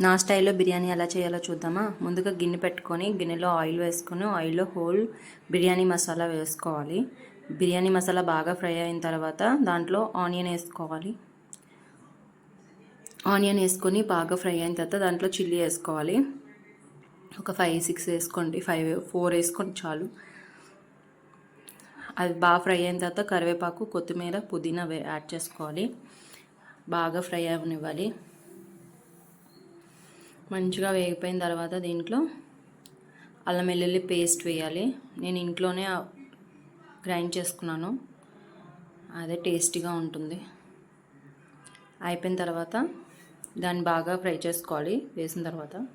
నా స్టైల్లో బిర్యానీ ఎలా చేయాలో చూద్దామా? ముందుగా గిన్నె పెట్టుకొని గిన్నెలో ఆయిల్ వేసుకొని ఆయిల్లో హోల్ బిర్యానీ మసాలా వేసుకోవాలి. బిర్యానీ మసాలా బాగా ఫ్రై అయిన తర్వాత దాంట్లో ఆనియన్ వేసుకోవాలి. ఆనియన్ వేసుకొని బాగా ఫ్రై అయిన తర్వాత దాంట్లో చిల్లీ వేసుకోవాలి. ఒక ఫైవ్ సిక్స్ వేసుకోండి. ఫైవ్ ఫోర్ వేసుకోండి చాలు. అది బాగా ఫ్రై అయిన తర్వాత కరివేపాకు కొత్తిమీర పుదీనా యాడ్ చేసుకోవాలి. బాగా ఫ్రై అవనివ్వాలి. మంచిగా వేగిపోయిన తర్వాత దీంట్లో అల్లం వెల్లుల్లి పేస్ట్ వేయాలి. నేను ఇంట్లోనే గ్రైండ్ చేసుకున్నాను. అదే టేస్టీగా ఉంటుంది. అయిపోయిన తర్వాత దాన్ని బాగా ఫ్రై చేసుకోవాలి. వేసిన తర్వాత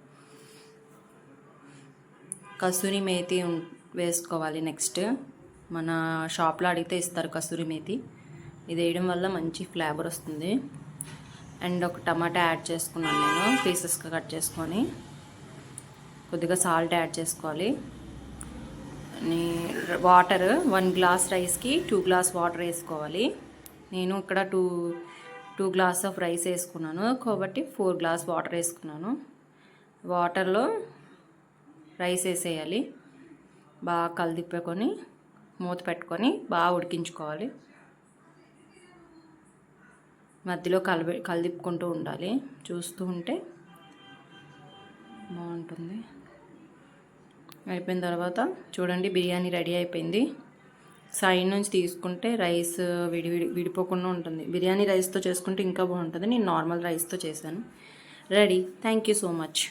కసూరి మేతి ఉం- వేసుకోవాలి నెక్స్ట్. మన షాప్లో అడిగితే ఇస్తారు కసూరి మేతి. ఇది వేయడం వల్ల మంచి ఫ్లేవర్ వస్తుంది. అండ్ ఒక టమాటా యాడ్ చేసుకున్నాను నేను పీసెస్గా కట్ చేసుకొని. కొద్దిగా సాల్ట్ యాడ్ చేసుకోవాలి. వాటర్ వన్ గ్లాస్ రైస్కి టూ గ్లాస్ వాటర్ వేసుకోవాలి. నేను ఇక్కడ two two glass of rice వేసుకున్నాను. కాబట్టి ఫోర్ గ్లాస్ వాటర్ వేసుకున్నాను. వాటర్లో రైస్ వేసేయాలి. బాగా కలిదిప్పుకొని మూత పెట్టుకొని బాగా ఉడికించుకోవాలి. మధ్యలో కలబె కలిదిప్పుకుంటూ ఉండాలి. చూస్తూ ఉంటే బాగుంటుంది. అయిపోయిన తర్వాత చూడండి బిర్యానీ రెడీ అయిపోయింది. సైడ్ నుంచి తీసుకుంటే రైస్ విడి విడి విడిపోకుండా ఉంటుంది. బిర్యానీ రైస్తో చేసుకుంటే ఇంకా బాగుంటుంది. నేను నార్మల్ రైస్తో చేశాను. Ready. Thank you so much.